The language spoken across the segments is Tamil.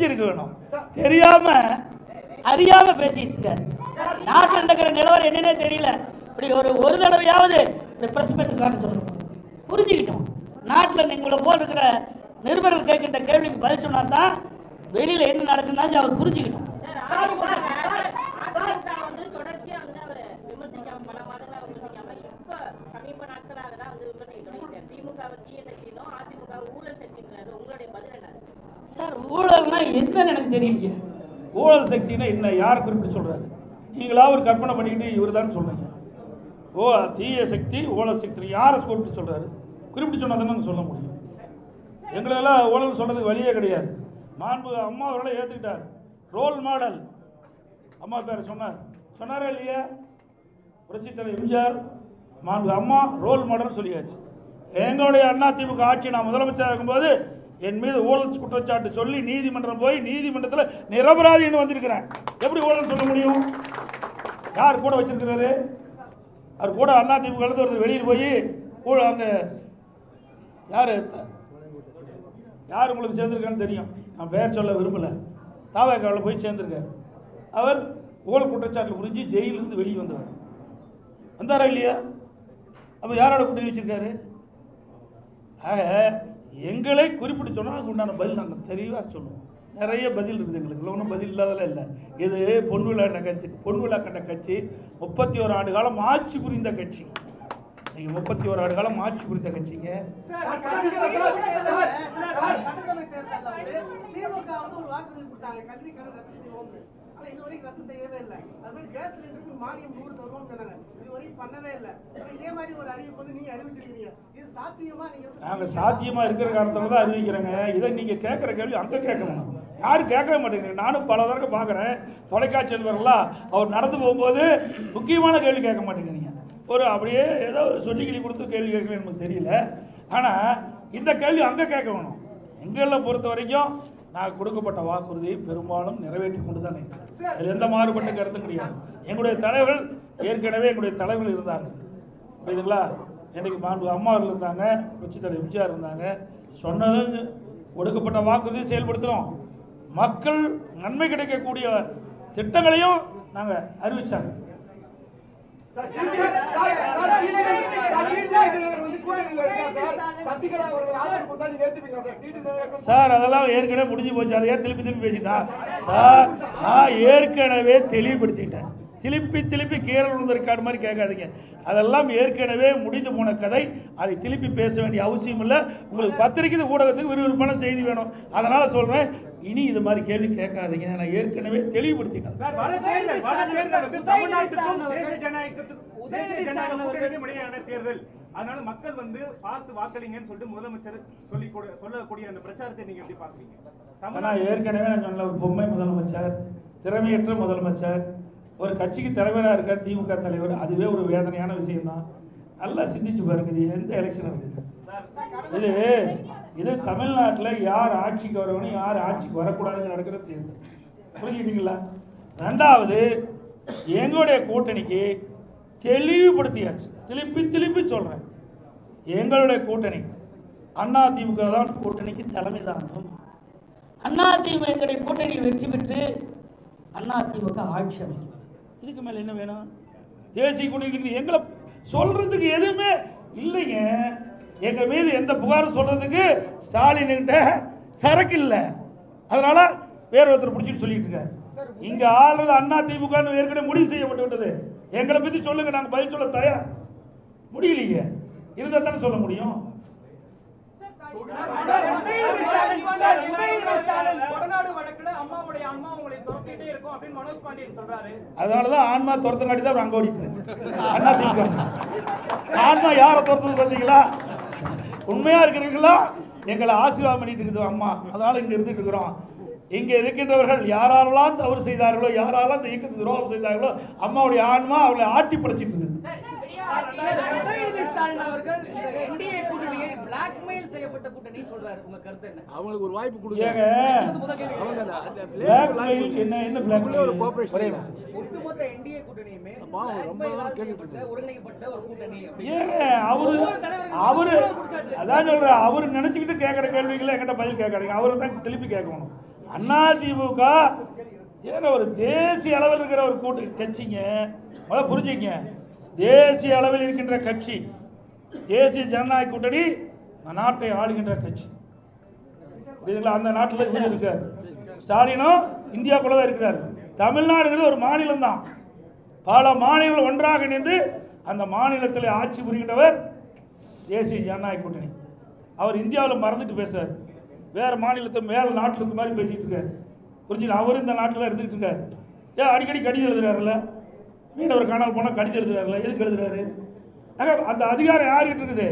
இருக்க வேணும் தெரியாம அறியாம பேசிட்டு இருக்காரு நாட்டில் நடக்கிற நிலவரம் என்னன்னே தெரியல இப்படி ஒரு ஒரு தடவையாவது இந்த பிரஸ் மீட் காட்ட சொல்லணும் புரிஞ்சுக்கிட்டோம் நாட்டில் நீங்களை போல் இருக்கிற நிருபர்கள் கேட்கின்ற கேள்விக்கு பதில் சொன்னா தான் வெளியில என்ன நடக்குதுன்னு அவர் புரிஞ்சுக்கிட்டோம் அதிமுக வந்து என்னன்னு எனக்கு தெரியலையே ஊழல் சக்தினா என்ன யார் குறிப்பிட்டு சொல்கிறாரு நீங்களா ஒரு கற்பனை பண்ணிக்கிட்டு இவர் தான் சொல்றீங்க. ஓ தீய சக்தி ஊழல் சக்தி யாரை குறிப்பிட்டு சொல்கிறாரு குறிப்பிட்டு சொன்னால் தானே சொல்ல முடியும். எங்களெல்லாம் ஊழல் சொல்கிறதுக்கு வழியே கிடையாது. மாண்பு அம்மா அவர்களை ஏற்றுக்கிட்டார் ரோல் மாடல். அம்மா பேரை சொன்னார். சொன்னாரா இல்லையா? புரட்சி தலைவர் எம்ஜிஆர் மாண்பு அம்மா ரோல் மாடல் சொல்லியாச்சு. எங்களுடைய அண்ணா திமுக ஆட்சி நான் முதலமைச்சராக இருக்கும்போது என் மீது ஊழல் குற்றச்சாட்டு சொல்லி நீதிமன்றம் போய் நீதிமன்றத்தில் நிரபராதின்னு வந்திருக்கிறேன். எப்படி ஊழல் சொல்ல முடியும்? யார் கூட வச்சிருக்கிறாரு? அவர் கூட அண்ணா திமுக ஒருத்தர் வெளியில் போய் ஊழல் அந்த யார்? யார் உங்களுக்கு சேர்ந்திருக்கான்னு தெரியும். நான் பெயர் சொல்ல விரும்பலை. தாவாக்காவில் போய் சேர்ந்திருக்கார். அவர் ஊழல் குற்றச்சாட்டில் புரிஞ்சு ஜெயிலிருந்து வெளியே வந்தவர். வந்தாரா இல்லையா? அப்போ யாரோட கூட்டணி வச்சிருக்காரு? ஆக எங்களை குறிப்பிட்டு சொன்னால் அதுக்கு உண்டான பதில் நாங்கள் தெளிவாக சொல்லுவோம் நிறைய பதில் இருக்குது எங்களுக்கு ஒன்றும் பதில் இல்லாதெல்லாம் இல்லை இது பொன் விழா கட்சி பொன்விழா கண்ட கட்சி முப்பத்தி ஒரு ஆண்டு காலம் ஆட்சி புரிந்த கட்சி நீங்கள் முப்பத்தி ஒரு ஆண்டு காலம் ஆட்சி புரிந்த கட்சிங்க சட்டசபை வந்து திமுக வந்து ஒரு வாக்குறுதி கொடுத்தாங்க கல்வி கடன் ரத்து ஆனால் இது வரைக்கும் ரத்து செய்யவே இல்லை. அது மாதிரி கேஸ் சிலிண்டருக்கு மானியம் நூறு தருவோம்னு சொன்னாங்க. இது வரைக்கும் பண்ணவே இல்லை. ஆனா இதே மாதிரி ஒரு அறிவிப்பு வந்து நீங்கள் அறிவிச்சிருக்கீங்க. இது சாத்தியமா நீங்கள் நாங்கள் சாத்தியமாக இருக்கிற காரணத்தால தான் அறிவிக்கிறேங்க. இதை நீங்கள் கேட்குற கேள்வி அங்கே கேட்கணும். யாரும் கேட்கவே மாட்டேங்கிறீங்க நானும் பல தடவை பார்க்குறேன். தொலைக்காட்சியில் வரலாம் அவர் நடந்து போகும்போது முக்கியமான கேள்வி கேட்க மாட்டேங்கிறீங்க. ஒரு அப்படியே ஏதோ சொல்லி கிளி கொடுத்து கேள்வி கேட்கலன்னு நமக்கு தெரியல. ஆனால் இந்த கேள்வி அங்கே கேட்க வேணும் எங்களை பொறுத்த வரைக்கும் நான் கொடுக்கப்பட்ட வாக்குறுதியை பெரும்பாலும் நிறைவேற்றி கொண்டு தான் அதில் எந்த மாறுபட்ட கருத்தும் கிடையாது. எங்களுடைய தலைவர்கள் ஏற்கனவே எங்களுடைய தலைவர்கள் இருந்தார்கள். புரியுதுங்களா? இன்னைக்கு மாண்பு அம்மா அவர்கள் இருந்தாங்க உச்சி தலைவர் எம்ஜிஆர் இருந்தாங்க சொன்னது கொடுக்கப்பட்ட வாக்குறுதியை செயல்படுத்துகிறோம் மக்கள் நன்மை கிடைக்கக்கூடிய திட்டங்களையும் நாங்கள் அறிவிச்சாங்க. சார் அதெல்லாம் ஏற்கனவே முடிஞ்சு போச்சு. அதை ஏன் திருப்பி திருப்பி பேசிட்டா? சார் நான் ஏற்கனவே தெளிவுபடுத்திட்டேன். திருப்பி திருப்பி கீரல் விழுந்த மாதிரி கேட்காதீங்க. அதெல்லாம் ஏற்கனவே முடிந்து போன கதை. அதை திருப்பி பேச வேண்டிய அவசியம் இல்லை உங்களுக்கு பத்திரிக்கை ஊடகத்துக்கு விறுவிறுப்பான செய்தி வேணும். அதனால் சொல்கிறேன் இனி இது மாதிரி கேள்வி கேட்காதீங்க. நான் ஏற்கனவே தெளிவுபடுத்திட்டேன். தேர்தல், அதனால மக்கள் வந்து பார்த்து வாக்களிங்கன்னு சொல்லிட்டு முதலமைச்சர் சொல்லி கொடு- சொல்லக்கூடிய அந்த பிரச்சாரத்தை நீங்க எப்படி பாக்குறீங்க தமிழ்நாடு ஏற்கனவே நான் சொன்ன ஒரு பொம்மை முதலமைச்சர் திறமையற்ற முதலமைச்சர் ஒரு கட்சிக்கு தலைவராக இருக்கார் திமுக தலைவர் அதுவே ஒரு வேதனையான விஷயம்தான். நல்லா சிந்திச்சு பாருங்க இது எந்த எலெக்ஷன் இருக்குது இது இது தமிழ்நாட்டில் யார் ஆட்சிக்கு வரணும் யார் ஆட்சிக்கு வரக்கூடாதுன்னு நடக்கிற தேர்தல். புரிஞ்சுக்கிட்டீங்களா? ரெண்டாவது எங்களுடைய கூட்டணிக்கு தெளிவுபடுத்தியாச்சு. திருப்பி திருப்பி சொல்கிறேன் எங்களுடைய கூட்டணி அண்ணா திமுக தான் கூட்டணிக்கு தலைமை தாங்கும். அதிமுக எங்களுடைய கூட்டணி வெற்றி பெற்று அதிமுக ஆட்சி அமைக்கும். இதுக்கு மேலே என்ன வேணும்? தேசிய குடிநீர் எங்களை சொல்றதுக்கு எதுவுமே இல்லைங்க. எங்க மீது எந்த புகாரும் சொல்றதுக்கு ஸ்டாலின் கிட்ட சரக்கு இல்லை. அதனால வேற ஒருத்தர் பிடிச்சிட்டு சொல்லிட்டு இருக்காரு. இங்க ஆள்றது அண்ணா திமுக ஏற்கனவே முடிவு செய்யப்பட்டு விட்டது. எங்களை பத்தி சொல்லுங்க நாங்க பதில் சொல்ல தயார். முடியலையே. இருந்தா தானே சொல்ல முடியும். அதனாலதான் ஆன்மா துரத்தங்காட்டி தான் அங்க ஓடிட்டாரு. அண்ணா திமுக. ஆன்மா யாரை துரத்தது பார்த்தீங்களா? உண்மையா இருக்கிறீர்களா? எங்களை ஆசீர்வாதம் பண்ணிட்டு இருக்குது அம்மா. அதனால இங்க இருந்துட்டு இருக்கிறோம். இங்க இருக்கின்றவர்கள் யாரெல்லாம் தவறு செய்தார்களோ யாரெல்லாம் இந்த இயக்கத்துக்கு துரோகம் செய்தார்களோ அம்மாவுடைய ஆன்மா அவளை ஆட்டி படைச்சிட்டு இருக்குது. உதயநிதி ஸ்டாலின் அவர்கள் இந்த என்டிஏ கூட்டணியை பிளாக்மெயில் செய்யப்பட்ட கூட்டணி சொல்றாரு உங்க கருத்து என்ன அவங்களுக்கு ஒரு வாய்ப்பு கொடுங்க ஏங்க அவங்க அந்த- அந்த blackmail என்ன என்ன உள்ளே ஒரு. ஒட்டுமொத்த என்டிஏ கூட்டணியுமே ரொம்ப நாள் ஒருங்கிணைக்கப்பட்ட கூட்டணி. ஏங்க அவரு அவரு அதான் சொல்றேன் அவரு நினைச்சுக்கிட்டு கேட்குற கேள்விகளை என்கிட்ட பதில் கேட்காதீங்க. அவரை தான் திருப்பி கேட்கணும். அதிமுக ஏங்க ஒரு தேசிய அளவில் இருக்கிற ஒரு கூட்டு கட்சிங்க. முதல்ல புரிஞ்சுங்க. தேசிய அளவில் இருக்கின்ற கட்சி தேசிய ஜனநாயக கூட்டணி நாட்டை ஆளுகின்ற கட்சி. புரியுதுங்களா? அந்த நாட்டில் இவர் இருக்கார். ஸ்டாலினும் இந்தியாக்குள்ள தான் இருக்கிறார். தமிழ்நாடுங்கிறது ஒரு மாநிலம் தான் பல மாநிலங்கள் ஒன்றாக இணைந்து அந்த மாநிலத்தில் ஆட்சி புரிகின்றவர் தேசிய ஜனநாயக கூட்டணி. அவர் இந்தியாவில் மறந்துட்டு பேசுறாரு. வேற மாநிலத்தை மேல நாட்டில் இருக்க மாதிரி பேசிட்டு இருக்காரு. புரிஞ்சுங்களா? அவரும் இந்த நாட்டில் தான் இருந்துட்டு இருக்காரு. ஏன் அடிக்கடி கடிதம் எழுதுறாருல்ல? மீனவர் காணாமல் போனால் கடிதம் எழுதுறாருல்ல எதுக்கு எழுதுறாரு? அந்த அதிகாரம் யார்கிட்ட இருக்குது?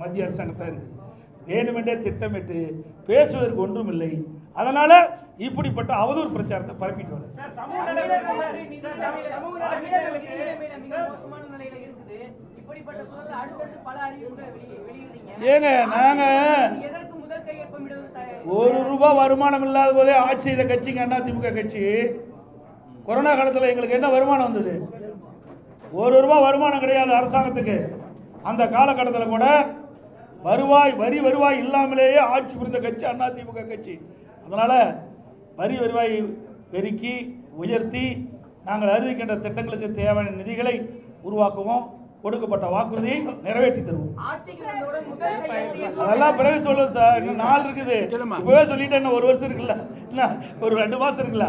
மத்திய அரசாங்கத்தான் இருக்குது. வேண்டுமென்றே திட்டமிட்டு பேசுவதற்கு ஒன்றும் இல்லை அதனால இப்படிப்பட்ட அவதூறு பிரச்சாரத்தை பரப்பிட்டு வர ஏங்க நாங்க ஒரு ரூபாய் வருமானம் இல்லாத போதே ஆட்சி செய்த கட்சிங்க அண்ணா திமுக கட்சி. கொரோனா காலத்தில் எங்களுக்கு என்ன வருமானம் வந்தது? ஒரு ரூபாய் வருமானம் கிடையாது அரசாங்கத்துக்கு. அந்த காலகட்டத்தில் கூட வருவாய் வரி வருவாய் இல்லாமலேயே ஆட்சி புரிந்த கட்சி அண்ணா திமுக கட்சி. அதனால வரி வருவாய் பெருக்கி உயர்த்தி நாங்கள் அறிவிக்கின்ற திட்டங்களுக்கு தேவையான நிதிகளை உருவாக்குவோம். கொடுக்கப்பட்ட வாக்குறுதியை நிறைவேற்றி தருவோம். அதெல்லாம் பிறகு சொல்லுங்க சார். இன்னும் நாள் இருக்குது. இப்பவே சொல்லிட்டேன் இன்னும் ஒரு வருஷம் இருக்குல்ல. என்ன ஒரு ரெண்டு மாசம் இருக்குல்ல.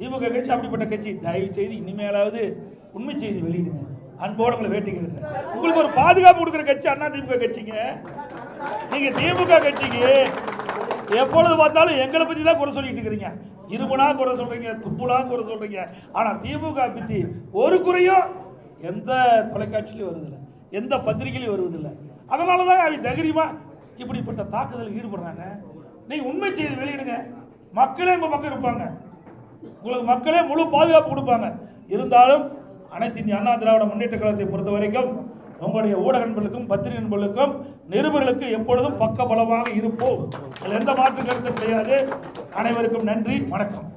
திமுக கட்சி அப்படிப்பட்ட கட்சி. தயவு செய்து இனிமேலாவது உண்மை செய்தி வெளியிடுங்க. அன்போடு உங்களை வேட்டிக்கிறேன் உங்களுக்கு ஒரு பாதுகாப்பு கொடுக்குற கட்சி அண்ணா திமுக கட்சிங்க. நீங்க திமுக கட்சிக்கு எப்பொழுது பார்த்தாலும் எங்களை பத்தி தான் குறை சொல்லிட்டு இருக்கிறீங்க. இருமுனா குறை சொல்றீங்க துப்புனா குறை சொல்றீங்க. ஆனா திமுக பத்தி ஒரு குறையும் எந்த தொலைக்காட்சியிலும் வருதில்லை எந்த பத்திரிகையிலும் வருவதில்லை. அதனால தான் அவங்க தைரியமா இப்படிப்பட்ட தாக்குதலில் ஈடுபடுறாங்க. நீங்க உண்மை செய்தி வெளியிடுங்க. மக்களே உங்க பக்கம் இருப்பாங்க. உங்களுக்கு மக்களே முழு பாதுகாப்பு கொடுப்பாங்க. இருந்தாலும் அனைத்து இந்திய அண்ணா திராவிட முன்னேற்ற கழகத்தை பொறுத்த வரைக்கும் உங்களுடைய ஊடக நண்பர்களுக்கும் பத்திரிகை நண்பர்களுக்கும் நிருபர்களுக்கு எப்பொழுதும் பக்க பலமாக இருப்போம் எந்த மாற்று கருத்தும் கிடையாது. அனைவருக்கும் நன்றி வணக்கம்.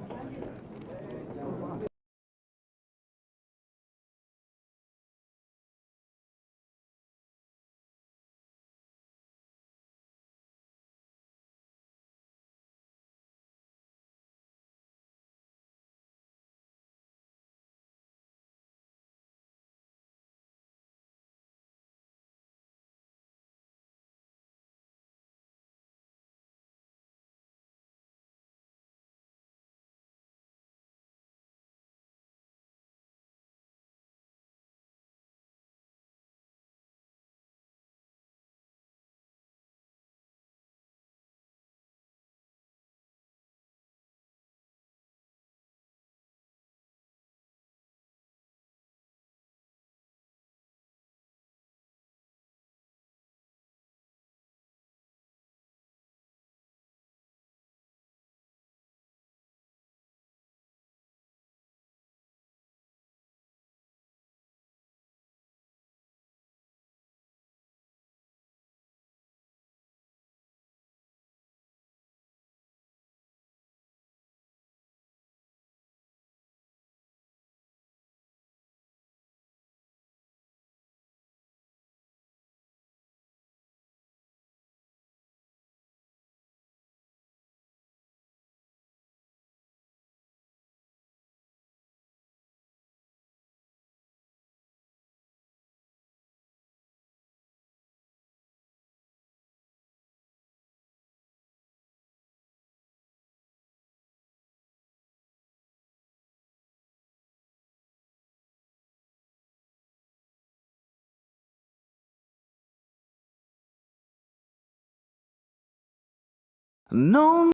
No